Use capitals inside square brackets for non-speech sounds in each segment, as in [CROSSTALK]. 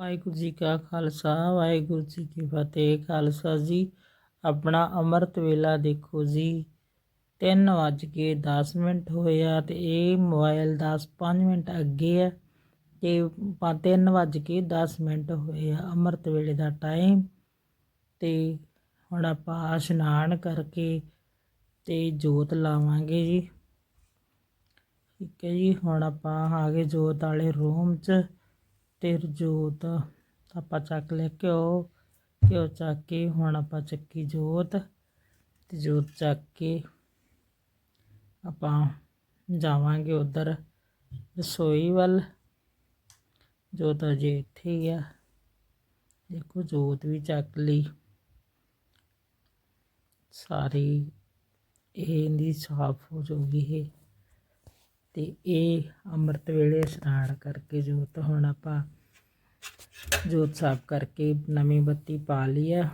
ਵਾਹਿਗੁਰੂ ਜੀ ਕਾ ਖਾਲਸਾ, ਵਾਹਿਗੁਰੂ ਜੀ ਕੀ ਫਤਿਹ। ਖਾਲਸਾ ਜੀ, ਆਪਣਾ ਅੰਮ੍ਰਿਤ ਵੇਲਾ ਦੇਖੋ ਜੀ। 3 ਵੱਜ ਕੇ 10 ਮਿੰਟ ਹੋਏ ਆ ਤੇ ਇਹ ਮੋਬਾਈਲ 10 5 ਮਿੰਟ ਅੱਗੇ ਹੈ ਤੇ 3 ਵੱਜ ਕੇ 10 ਮਿੰਟ ਹੋਏ ਆ ਅੰਮ੍ਰਿਤ ਵੇਲੇ ਦਾ ਟਾਈਮ। ਤੇ ਹੁਣ ਆਪਾਂ ਇਸ਼ਨਾਨ ਕਰਕੇ ਤੇ ਜੋਤ ਲਾਵਾਂਗੇ ਜੀ। ਠੀਕ ਹੈ ਜੀ, ਹੁਣ ਆਪਾਂ ਆ ਗਏ ਜੋਤ ਵਾਲੇ ਰੂਮ 'ਚ। ਤੇ ਜੋਤ ਆਪਾਂ ਚੱਕ ਲਿਆ ਘਿਓ ਘਿਓ ਚੱਕ ਕੇ ਹੁਣ ਆਪਾਂ ਚੱਕੀ ਜੋਤ, ਤੇ ਜੋਤ ਚੱਕ ਕੇ ਆਪਾਂ ਜਾਵਾਂਗੇ ਉਧਰ ਰਸੋਈ ਵੱਲ। ਜੋਤ ਅਜੇ ਇੱਥੇ ਹੀ ਆ। ਦੇਖੋ ਜੋਤ ਵੀ ਚੱਕ ਲਈ। ਸਾਰੀ ਇਹ ਇਹਦੀ ਸਾਫ਼ ਹੋ ਜਾਊਗੀ ਇਹ। ਤੇ ਇਹ ਅੰਮ੍ਰਿਤ ਵੇਲੇ ਇਸ਼ਨਾਨ ਕਰਕੇ ਜੋਤ ਹੁਣ ਆਪਾਂ ਜੋਤ ਸਾਫ਼ ਕਰਕੇ ਨਵੀਂ ਬੱਤੀ ਪਾ ਲਈ ਆ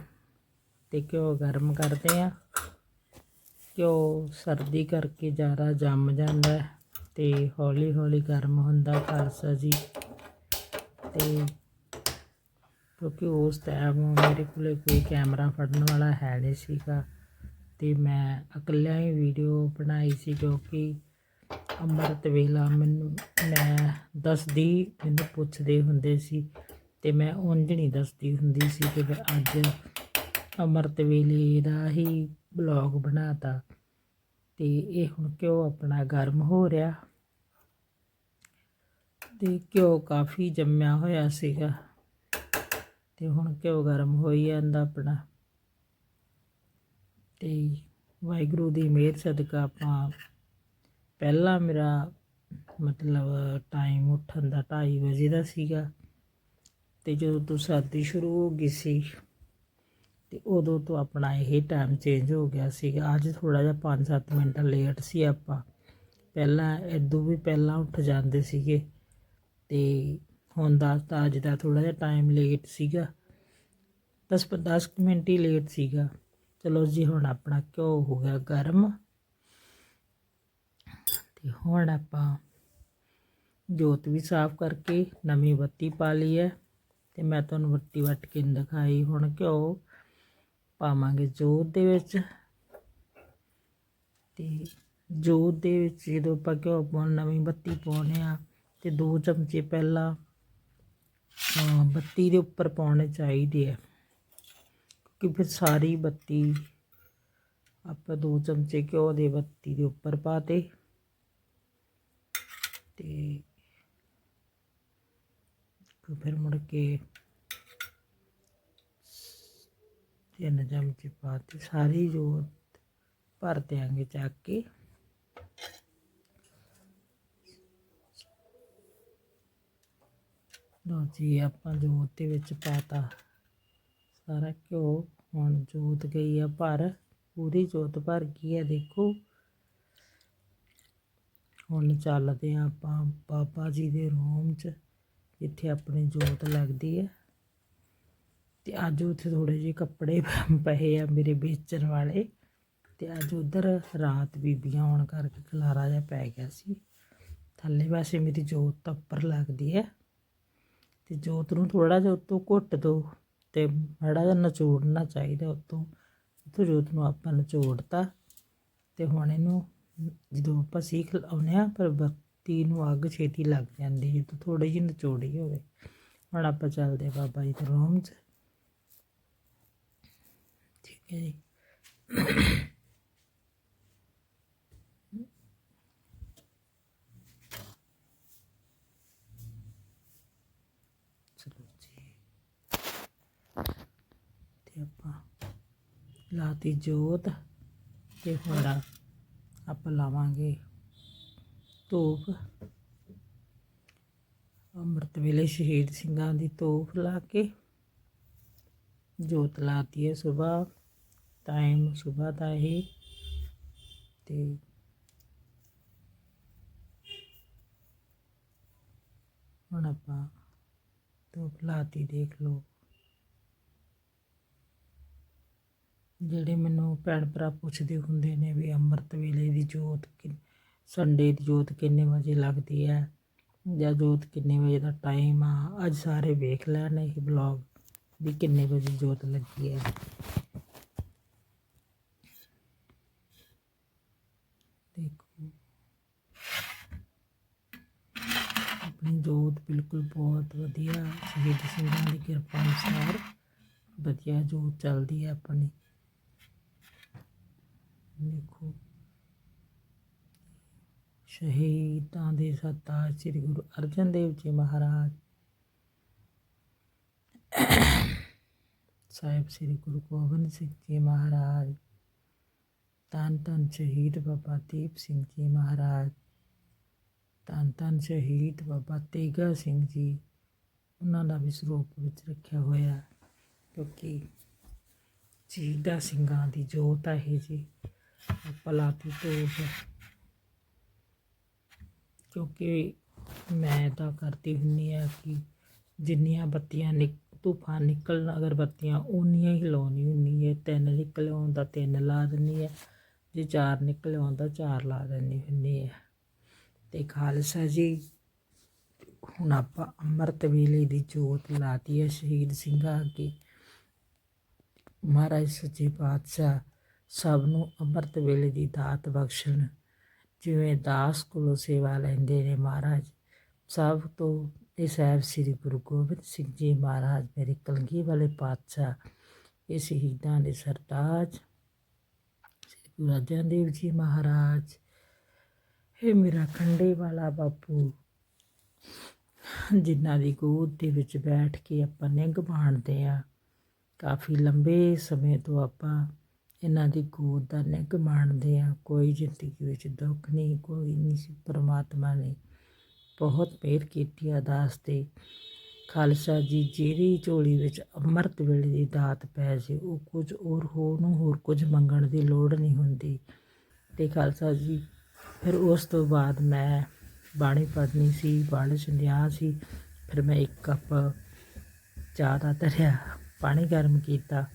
ਤੇ ਘਿਓ ਗਰਮ ਕਰਦੇ ਆ। ਘਿਓ ਸਰਦੀ ਕਰਕੇ ਜ਼ਿਆਦਾ ਜੰਮ ਜਾਂਦਾ ਹੈ ਤੇ ਹੌਲੀ ਹੌਲੀ ਗਰਮ ਹੁੰਦਾ ਖਾਲਸਾ ਜੀ। ਤੇ ਕਿਉਂਕਿ ਉਸ ਟਾਈਮ ਮੇਰੇ ਕੋਲੇ ਕੋਈ ਕੈਮਰਾ ਫੜਨ ਵਾਲਾ ਹੈ ਨਹੀਂ ਸੀਗਾ ਤੇ ਮੈਂ ਇਕੱਲਿਆਂ ਹੀ ਵੀਡੀਓ ਬਣਾਈ ਸੀ ਕਿਉਂਕਿ ਅੰਮ੍ਰਿਤ ਵੇਲਾ ਮੈਨੂੰ, ਮੈਂ ਦੱਸਦੀ, ਮੈਨੂੰ ਪੁੱਛਦੇ ਹੁੰਦੇ ਸੀ ਤੇ ਮੈਂ ਉਂਝ ਨਹੀਂ ਦੱਸਦੀ ਹੁੰਦੀ ਸੀ ਕਿ ਮੈਂ ਅੱਜ ਅੰਮ੍ਰਿਤ ਵੇਲੇ ਦਾ ਹੀ ਬਲੌਗ ਬਣਾਤਾ ਤੇ ਇਹ ਹੁਣ ਘਿਓ ਆਪਣਾ ਗਰਮ ਹੋ ਰਿਹਾ ਤੇ ਘਿਓ ਕਾਫੀ ਜੰਮਿਆ ਹੋਇਆ ਸੀਗਾ ਤੇ ਹੁਣ ਘਿਓ ਗਰਮ ਹੋਈ ਜਾਂਦਾ ਆਪਣਾ। ਤੇ ਵਾਹਿਗੁਰੂ ਦੀ ਮਿਹਰ ਸਦਕਾ ਆਪਾਂ ਪਹਿਲਾ ਮੇਰਾ ਮਤਲਬ ਟਾਈਮ ਉੱਠਣ ਦਾ 2:30 ਵਜੇ ਦਾ ਸੀਗਾ ਤੇ ਜਦੋਂ ਤੋਂ ਸਰਦੀ ਸ਼ੁਰੂ ਹੋ ਗਈ ਸੀ ਤੇ ਉਦੋਂ ਤੋਂ ਆਪਣਾ ਇਹ ਟਾਈਮ ਚੇਂਜ ਹੋ ਗਿਆ ਸੀਗਾ। ਅੱਜ ਥੋੜਾ ਜਿਹਾ 5-7 ਮਿੰਟ ਲੇਟ ਸੀ ਆਪਾਂ। ਪਹਿਲਾਂ ਇਦੋਂ ਵੀ ਪਹਿਲਾਂ ਉੱਠ ਜਾਂਦੇ ਸੀਗੇ ਤੇ ਹੁਣ ਦਾ ਤਾਂ ਅੱਜ ਦਾ ਥੋੜਾ ਜਿਹਾ ਟਾਈਮ ਲੇਟ ਸੀਗਾ। 10-10 ਮਿੰਟ ਹੀ ਲੇਟ ਸੀਗਾ। ਚਲੋ ਜੀ ਹੁਣ ਆਪਣਾ ਘਿਓ ਹੋ ਗਿਆ ਗਰਮ। ਤੇ ਹੁਣ ਆਪਾਂ ਜੋਤ ਵੀ ਸਾਫ਼ ਕਰਕੇ ਨਵੀਂ ਬੱਤੀ ਪਾ ਲਈ ਹੈ ਤੇ ਮੈਂ ਤੁਹਾਨੂੰ ਬੱਤੀ ਵੱਟ ਕੇ ਦਿਖਾਈ ਹੁਣ ਘਿਓ ਪਾਵਾਂਗੇ ਜੋਤ ਦੇ ਵਿੱਚ। ਤੇ ਜੋਤ ਦੇ ਵਿੱਚ ਜਦੋਂ ਆਪਾਂ ਘਿਓ ਪਾਉਣ, ਨਵੀਂ ਬੱਤੀ ਪਾਉਣੇ ਆ ਤੇ ਦੋ ਚਮਚੇ ਪਹਿਲਾਂ ਬੱਤੀ ਦੇ ਉੱਪਰ ਪਾਉਣੇ ਚਾਹੀਦੇ ਆ। ਕਿਉਂਕਿ ਫਿਰ ਸਾਰੀ ਬੱਤੀ ਆਪਾਂ ਦੋ ਚਮਚੇ ਘਿਓ ਦੇ ਬੱਤੀ ਦੇ ਉੱਪਰ ਪਾਤੇ ਤੇ ਫਿਰ ਮੁੜ ਕੇ ਤਿੰਨ ਚਮਚੇ ਪਾਤੇ ਸਾਰੀ ਜੋਤ ਭਰ ਦਿਆਂਗੇ ਚੱਕ ਕੇ। ਲਓ ਜੀ, ਆਪਾਂ ਜੋਤ ਦੇ ਵਿੱਚ ਪਾਤਾ। ਸਾਰਾ ਘਿਓ ਹੁਣ ਜੋਤ ਗਈ ਆ ਭਰ। ਪੂਰੀ ਜੋਤ ਭਰ ਗਈ ਹੈ ਦੇਖੋ। ਹੁਣ ਚੱਲਦੇ ਹਾਂ ਆਪਾਂ ਬਾਬਾ ਜੀ ਦੇ ਰੂਮ 'ਚ, ਜਿੱਥੇ ਆਪਣੀ ਜੋਤ ਲੱਗਦੀ ਹੈ। ਤੇ ਅੱਜ ਉੱਥੇ ਥੋੜੇ ਜਿਹੇ ਕੱਪੜੇ [LAUGHS] ਪਏ ਆ ਮੇਰੇ ਵੇਚਣ ਵਾਲੇ। ਤੇ ਅੱਜ ਉਧਰ ਰਾਤ ਬੀਬੀਆਂ ਆਉਣ ਕਰਕੇ ਖਲਾਰਾ ਜਿਹਾ ਪੈ ਗਿਆ ਸੀ। ਥੱਲੇ ਪਾਸੇ ਮੇਰੀ ਜੋਤ ਉੱਪਰ ਲੱਗਦੀ ਹੈ। ਤੇ ਜੋਤ ਨੂੰ ਥੋੜਾ ਜਿਹਾ ਉੱਤੋਂ ਘੁੱਟ ਦੋ ਤੇ ਮਾੜਾ ਜਿਹਾ ਨਚੋੜਨਾ ਚਾਹੀਦਾ ਉੱਤੋਂ। ਉੱਤੋਂ ਜੋਤ ਨੂੰ ਆਪਾਂ ਨਚੋੜਤਾ ਤੇ ਹੁਣ ਇਹਨੂੰ ਜਦੋਂ ਆਪਾਂ ਸੀਖ ਲਾਉਂਦੇ ਆ ਪਰ ਬੱਤੀ ਨੂੰ ਅੱਗ ਛੇਤੀ ਲੱਗ ਜਾਂਦੀ ਜਦੋਂ ਥੋੜੀ ਜਿਹੀ ਨਚੋੜੀ ਹੋਵੇ। ਹੁਣ ਆਪਾਂ ਚੱਲਦੇ ਆ ਬਾਬਾ ਜੀ ਦੇ ਰੂਮ 'ਚ। ਠੀਕ ਹੈ ਜੀ। ਚਲੋ ਜੀ। ਤੇ ਆਪਾਂ ਲਾਤੀ ਜੋਤ ਤੇ ਹੁਣ ਆਪਾਂ ਲਾਵਾਂਗੇ ਧੂਪ ਅੰਮ੍ਰਿਤ ਵੇਲੇ ਸ਼ਹੀਦ ਸਿੰਘਾਂ ਦੀ ਧੂਪ ਲਾ ਕੇ ਜੋਤ ਲਾਤੀ ਹੈ ਸਵੇਰ ਟਾਈਮ ਸਵੇਰ ਦਾ ਹੀ ਤੇ ਹੁਣ ਆਪਾਂ ਧੂਪ ਲਾਤੀ ਦੇਖ ਲਓ। ਜਿਹੜੇ ਮੈਨੂੰ ਭੈਣ ਭਰਾ ਪੁੱਛਦੇ ਹੁੰਦੇ ਨੇ ਵੀ ਅੰਮ੍ਰਿਤ ਵੇਲੇ ਦੀ ਜੋਤ ਕਿ ਸੰਡੇ ਦੀ ਜੋਤ ਕਿੰਨੇ ਵਜੇ ਲੱਗਦੀ ਹੈ? ਜਾਂ ਜੋਤ ਕਿੰਨੇ ਵਜੇ ਦਾ ਟਾਈਮ ਆ? ਅੱਜ ਸਾਰੇ ਵੇਖ ਲੈਣ ਇਹ ਬਲੌਗ ਵੀ ਕਿੰਨੇ ਵਜੇ ਜੋਤ ਲੱਗੀ ਹੈ। ਦੇਖੋ। ਆਪਣੀ ਜੋਤ ਬਿਲਕੁਲ ਬਹੁਤ ਵਧੀਆ। ਸ਼ਹੀਦ ਸਿੰਘਾਂ ਦੀ ਕਿਰਪਾ ਅਨੁਸਾਰ ਵਧੀਆ ਜੋਤ ਚੱਲਦੀ ਹੈ ਆਪਣੀ। ਦੇਖੋ ਸ਼ਹੀਦਾਂ ਦੇ ਸਰਤਾਜ ਸ੍ਰੀ ਗੁਰੂ ਅਰਜਨ ਦੇਵ ਜੀ ਮਹਾਰਾਜ। ਸਾਹਿਬ ਸ੍ਰੀ ਗੁਰੂ ਗੋਬਿੰਦ ਸਿੰਘ ਜੀ ਮਹਾਰਾਜ। ਧੰਨ ਧੰਨ ਸ਼ਹੀਦ ਬਾਬਾ ਦੀਪ ਸਿੰਘ ਜੀ ਮਹਾਰਾਜ। ਧੰਨ ਧੰਨ ਸ਼ਹੀਦ ਬਾਬਾ ਤੇਗਾ ਸਿੰਘ ਜੀ। ਉਹਨਾਂ ਦਾ ਵੀ ਸਰੂਪ ਵਿੱਚ ਰੱਖਿਆ ਹੋਇਆ ਕਿਉਂਕਿ ਸ਼ਹੀਦਾਂ ਸਿੰਘਾਂ ਦੀ ਜੋਤ ਹੈ ਇਹ ਆਪਾਂ ਲਾਤੀ ਤੋਪ ਕਿਉਂਕਿ ਮੈਂ ਤਾਂ ਕਰਦੀ ਹੁੰਨੀ ਆ ਕਿ ਜਿੰਨੀਆਂ ਬੱਤੀਆਂ ਨਿਕ ਤੂਫਾਨ ਨਿਕਲਣ, ਅਗਰ ਉਨੀਆਂ ਹੀ ਲਾਉਣੀ ਹੁੰਨੀ ਹੈ ਤਿੰਨ ਨਿਕਲ ਆਉਂਦਾ ਤਿੰਨ ਲਾ ਦਿੰਨੀ ਹੈ ਜੇ ਚਾਰ ਨਿਕਲ ਆਉਂਦਾ ਚਾਰ ਲਾ ਦਿੰਨੀ ਹੁੰਨੀ ਹੈ ਤੇ ਖਾਲਸਾ ਜੀ, ਹੁਣ ਆਪਾਂ ਅੰਮ੍ਰਿਤ ਵੇਲੇ ਦੀ ਜੋਤ ਲਾਤੀ ਹੈ ਸ਼ਹੀਦ ਸਿੰਘਾਂ ਅੱਗੇ। ਮਹਾਰਾਜ ਸੱਚੇ ਪਾਤਸ਼ਾਹ ਸਭ ਨੂੰ ਅੰਮ੍ਰਿਤ ਵੇਲੇ ਦੀ ਦਾਤ ਬਖਸ਼ਣ। ਜਿਵੇਂ ਦਾਸ ਕੋਲੋਂ ਸੇਵਾ ਲੈਂਦੇ ਨੇ ਮਹਾਰਾਜ, ਸਭ ਤੋਂ ਇਹ ਸਾਹਿਬ ਸ੍ਰੀ ਗੁਰੂ ਗੋਬਿੰਦ ਸਿੰਘ ਜੀ ਮਹਾਰਾਜ ਮੇਰੇ ਕਲਗੀ ਵਾਲੇ ਪਾਤਸ਼ਾਹ, ਇਹ ਸ਼ਹੀਦਾਂ ਦੇ ਸਰਤਾਜ, ਸ੍ਰੀ ਗੁਰੂ ਅਰਜਨ ਦੇਵ ਜੀ ਮਹਾਰਾਜ, ਇਹ ਮੇਰਾ ਖੰਡੇ ਵਾਲਾ ਬਾਪੂ, ਜਿਨ੍ਹਾਂ ਦੀ ਗੋਦ ਦੇ ਵਿੱਚ ਬੈਠ ਕੇ ਆਪਾਂ ਨਿੰਗ ਬਾਣਦੇ ਆ ਕਾਫੀ ਲੰਬੇ ਸਮੇਂ ਤੋਂ ਆਪਾਂ ਇਹਨਾਂ ਦੀ ਗੋਦ ਦਾ ਨਿੱਘ ਮਾਣਦੇ ਹਾਂ। ਕੋਈ ਜ਼ਿੰਦਗੀ ਵਿੱਚ ਦੁੱਖ ਨਹੀਂ, ਕੋਈ ਨਹੀਂ ਸੀ, ਪਰਮਾਤਮਾ ਨੇ ਬਹੁਤ ਮਿਹਰ ਕੀਤੀ ਅਰਦਾਸ ਤੇ। ਖਾਲਸਾ ਜੀ, ਜਿਹੜੀ ਝੋਲੀ ਵਿੱਚ ਅੰਮ੍ਰਿਤ ਵੇਲੇ ਦੀ ਦਾਤ ਪੈ ਜੇ ਉਹ ਕੁਝ ਹੋਰ ਹੋਰ ਨੂੰ ਹੋਰ ਕੁਝ ਮੰਗਣ ਦੀ ਲੋੜ ਨਹੀਂ ਹੁੰਦੀ। ਤੇ ਖਾਲਸਾ ਜੀ, ਫਿਰ ਉਸ ਤੋਂ ਬਾਅਦ ਮੈਂ ਬਾਣੀ ਪੜ੍ਹਨੀ ਸੀ, ਬਾਣੀ ਸੁਣਿਆ ਸੀ, ਫਿਰ ਮੈਂ ਇੱਕ ਕੱਪ ਚਾਹ ਦਾ ਧਰਿਆ ਪਾਣੀ ਗਰਮ ਕੀਤਾ।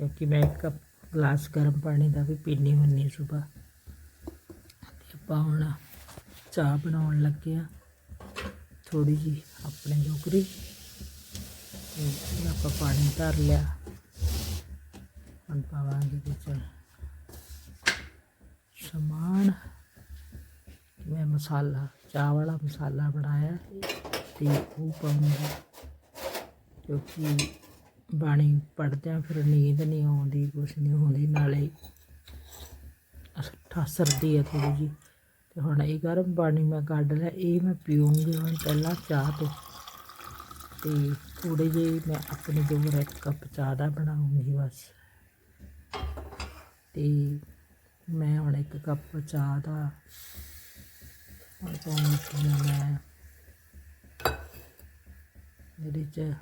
ਕਿਉਂਕਿ ਮੈਂ ਇੱਕ ਕੱਪ ਗਲਾਸ ਗਰਮ ਪਾਣੀ ਦਾ ਵੀ ਪੀਣੀ ਹੁੰਨੀ ਸਵੇਰ ਤੇ ਆਪਾਂ ਹੁਣ ਚਾਹ ਬਣਾਉਣ ਲੱਗੇ ਆ ਥੋੜੀ ਜੀ ਆਪਣੇ ਜੋਗਰੀ। ਤੇ ਆਪਾਂ ਪਾਣੀ ਧਰ ਲਿਆ। ਹੁਣ ਪਾਵਾਂਗੇ ਵਿੱਚ ਸਮਾਨ। ਮੈਂ ਮਸਾਲਾ, ਚਾਹ ਵਾਲਾ ਮਸਾਲਾ ਬਣਾਇਆ। ਤੇ ਉਹ ਪਾਉਂਗਾ। ਕਿਉਂਕਿ ਬਾਣੀ ਪੜ੍ਹਦਿਆਂ ਫਿਰ ਨੀਂਦ ਨਹੀਂ ਆਉਂਦੀ, ਕੁਛ ਨਹੀਂ ਹੁੰਦੀ, ਨਾਲੇ ਠਾ ਸਰਦੀ ਹੈ ਥੋੜ੍ਹੀ ਜੀ ਤੇ ਹੁਣ ਇਹ ਗਰਮ ਪਾਣੀ ਮੈਂ ਕੱਢ ਲਿਆ, ਇਹ ਮੈਂ ਪੀਉਂਗੀ ਹੁਣ ਪਹਿਲਾਂ ਚਾਹ ਤੋਂ। ਤੇ ਥੋੜੇ ਜਿਹੇ ਮੈਂ ਆਪਣੇ ਜੋਗਰ ਇੱਕ ਕੱਪ ਚਾਹ ਦਾ ਬਣਾਉਂਗੀ ਬਸ। ਤੇ ਮੈਂ ਹੁਣ ਇੱਕ ਕੱਪ ਚਾਹ ਦਾ ਹੁਣ ਪਾਉਂਗੀ ਮੈਂ। ਇਹਦੇ ਚ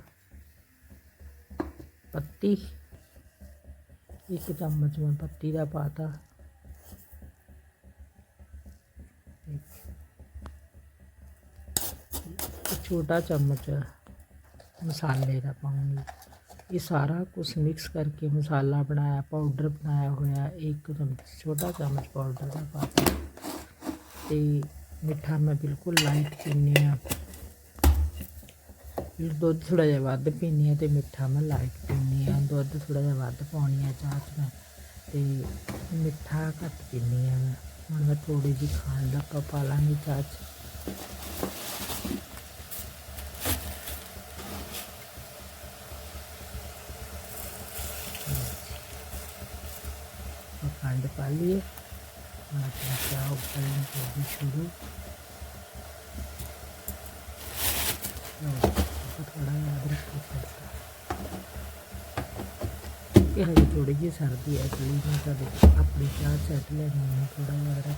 ਪੱਤੀ ਇੱਕ ਚਮਚ ਮੈਂ ਪੱਤੀ ਦਾ ਪਾਤਾ ਇੱਕ ਛੋਟਾ ਚਮਚ ਮਸਾਲੇ ਦਾ ਪਾਉਂਗੀ ਇਹ ਸਾਰਾ ਕੁਝ ਮਿਕਸ ਕਰਕੇ ਮਸਾਲਾ ਬਣਾਇਆ ਪਾਊਡਰ ਬਣਾਇਆ ਹੋਇਆ ਇੱਕ ਚਮਚ ਛੋਟਾ ਚਮਚ ਪਾਊਡਰ ਦਾ ਪਾਤਾ ਤੇ ਮਿੱਠਾ ਮੈਂ ਬਿਲਕੁਲ ਲਾਈਟ ਪੀਂਦੀ ਆ ਫਿਰ दुद्ध थोड़ा जहा व्ध पीनी है तो मिठा मैं लाइट पीनी है दुध थोड़ा जहा व्ध पानी है चाह च मैं तो मिठा घट पीनी है मैं हम मैं थोड़ी जी खाण लगा पा लागे चाह च खंड पाली चाह शुरू ਕਿ ਹਜੇ ਥੋੜੀ ਜਿਹੀ ਸਰਦੀ ਹੈ ਕਿ ਮੈਂ ਤੁਹਾਡੇ ਆਪਣੇ ਚਾਹ ਸੈੱਟ ਲੈਣੀ ਹੈ ਥੋੜਾ ਜਿਹਾ।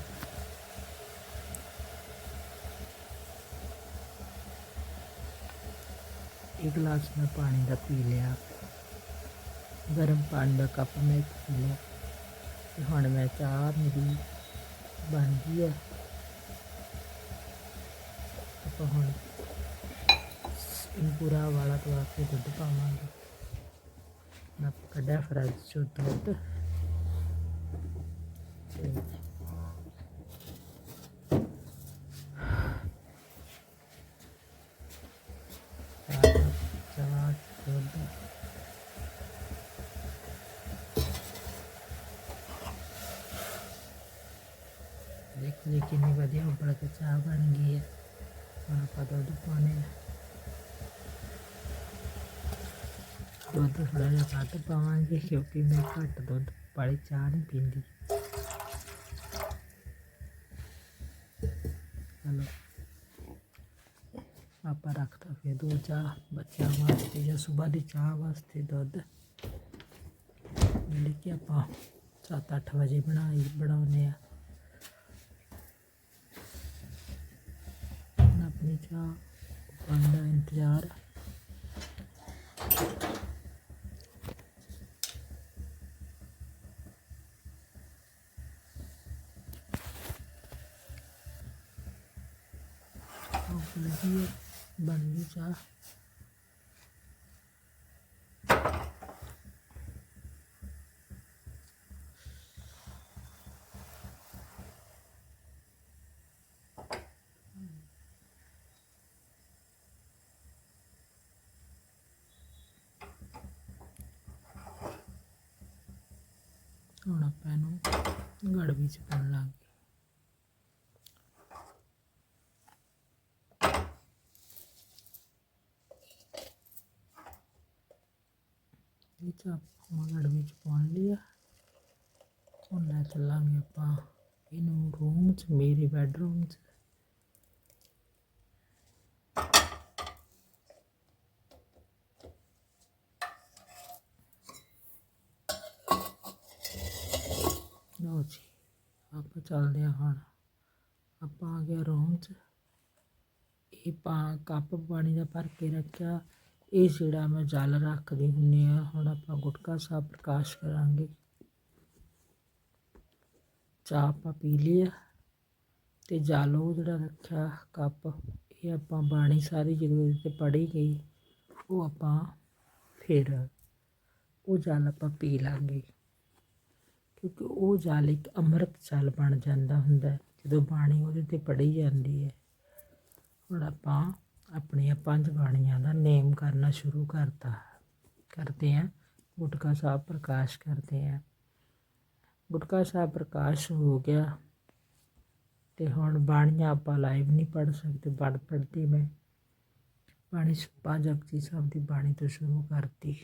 ਇੱਕ ਗਲਾਸ ਮੈਂ ਪਾਣੀ ਦਾ ਪੀ ਲਿਆ। ਗਰਮ ਪਾਣੀ ਦਾ ਕੱਪ ਮੈਂ ਪੀ ਲਿਆ। ਤੇ ਹੁਣ ਮੈਂ ਚਾਹ ਮੇਰੀ ਬਣ ਗਈ ਹੈ। ਆਪਾਂ ਹੁਣ ਇਹ ਪੂਰਾ ਵਾਲਾ ਤਵਾ ਕੇ ਦੁੱਧ ਪਾਵਾਂਗੇ। డెఫరెన్స్ చూద్దాం देखिए कितनी बढ़िया उबड़ के चाह बन गई है वहाँ पर दूध पानी ਦੁੱਧ ਥੋੜ੍ਹਾ ਜਿਹਾ ਘੱਟ ਪਾਵਾਂਗੇ ਕਿਉਂਕਿ ਮੈਂ ਘੱਟ ਦੁੱਧ ਵਾਲੀ ਚਾਹ ਨਹੀਂ ਪੀਂਦੀ। ਚਲੋ। ਆਪਾਂ ਰੱਖਤਾ ਫਿਰ ਦੋ ਚਾਹ ਬੱਚਿਆਂ ਵਾਸਤੇ ਜਾਂ ਸਵੇਰ ਦੀ ਚਾਹ ਵਾਸਤੇ ਦੁੱਧ। ਜਿਹੜੀ ਕਿ ਆਪਾਂ 7-8 ਵਜੇ ਬਣਾਈ, ਬਣਾਉਂਦੇ ਆ ਆਪਣੀ ਚਾਹ ਉਬਲ ਬਣ ਗਈ ਚਾਹ। ਹੁਣ ਆਪਾਂ ਇਹਨੂੰ ਗੜ ਚ ਪਾਉਣ ਲੱਗ ਆਪਾਂ ਇਹ ਚ ਆਪਾਂ ਪਾਉਣ ਲਿਆ। ਹੁਣ ਲੈ ਚੱਲਾਂਗੇ ਆਪਾਂ ਇਹਨੂੰ ਰੂਮ 'ਚ, ਮੇਰੇ ਬੈਡਰੂਮ 'ਚ। ਲਓ ਜੀ, ਆਪਾਂ ਚੱਲਦੇ ਹਾਂ ਹੁਣ। ਆਪਾਂ ਆ ਗਏ ਰੂਮ 'ਚ। ਇਹ ਪਾ ਕੱਪ ਪਾਣੀ ਦਾ ਭਰ ਕੇ ਰੱਖਿਆ। ਇਹ ਜਿਹੜਾ ਮੈਂ ਜਲ ਰੱਖਦੀ ਹੁੰਨੀ ਆ, ਹੁਣ ਆਪਾਂ ਗੁਟਕਾ ਸਾਹਿਬ ਪ੍ਰਕਾਸ਼ ਕਰਾਂਗੇ। ਚਾਹ ਆਪਾਂ ਪੀ ਲਿਆ ਤੇ ਜਲ ਉਹ ਜਿਹੜਾ ਰੱਖਿਆ ਕੱਪ, ਇਹ ਆਪਾਂ ਬਾਣੀ ਸਾਰੀ ਜਦੋਂ ਇਹਦੇ ਤੇ ਪੜੀ ਗਈ, ਉਹ ਆਪਾਂ ਫਿਰ ਉਹ ਜਲ ਆਪਾਂ ਪੀ ਲਾਂਗੇ। ਕਿਉਂਕਿ ਉਹ ਜਲ ਇੱਕ ਅੰਮ੍ਰਿਤ ਜਲ ਬਣ ਜਾਂਦਾ ਹੁੰਦਾ, ਜਦੋਂ ਬਾਣੀ ਉਹਦੇ ਤੇ ਪੜੀ ਜਾਂਦੀ ਹੈ। ਹੁਣ ਆਪਾਂ ਆਪਣੀਆਂ ਪੰਜ ਬਾਣੀਆਂ ਦਾ ਨੇਮ ਕਰਨਾ ਸ਼ੁਰੂ ਕਰਤਾ। ਕਰਦੇ ਹਾਂ। ਗੁਟਕਾ ਸਾਹਿਬ ਪ੍ਰਕਾਸ਼ ਕਰਦੇ ਹਾਂ। ਗੁਟਕਾ ਸਾਹਿਬ ਪ੍ਰਕਾਸ਼ ਹੋ ਗਿਆ ਤੇ ਹੁਣ ਬਾਣੀਆਂ ਆਪਾਂ ਲਾਈਵ ਨਹੀਂ ਪੜ ਸਕਦੇ ਪੜ ਪੜਦੀ ਮੈਂ। ਬਾਣੀ ਸੁਪਾ ਜਪਜੀ ਸਾਹਿਬ ਦੀ ਬਾਣੀ ਤੋਂ ਸ਼ੁਰੂ ਕਰਤੀ।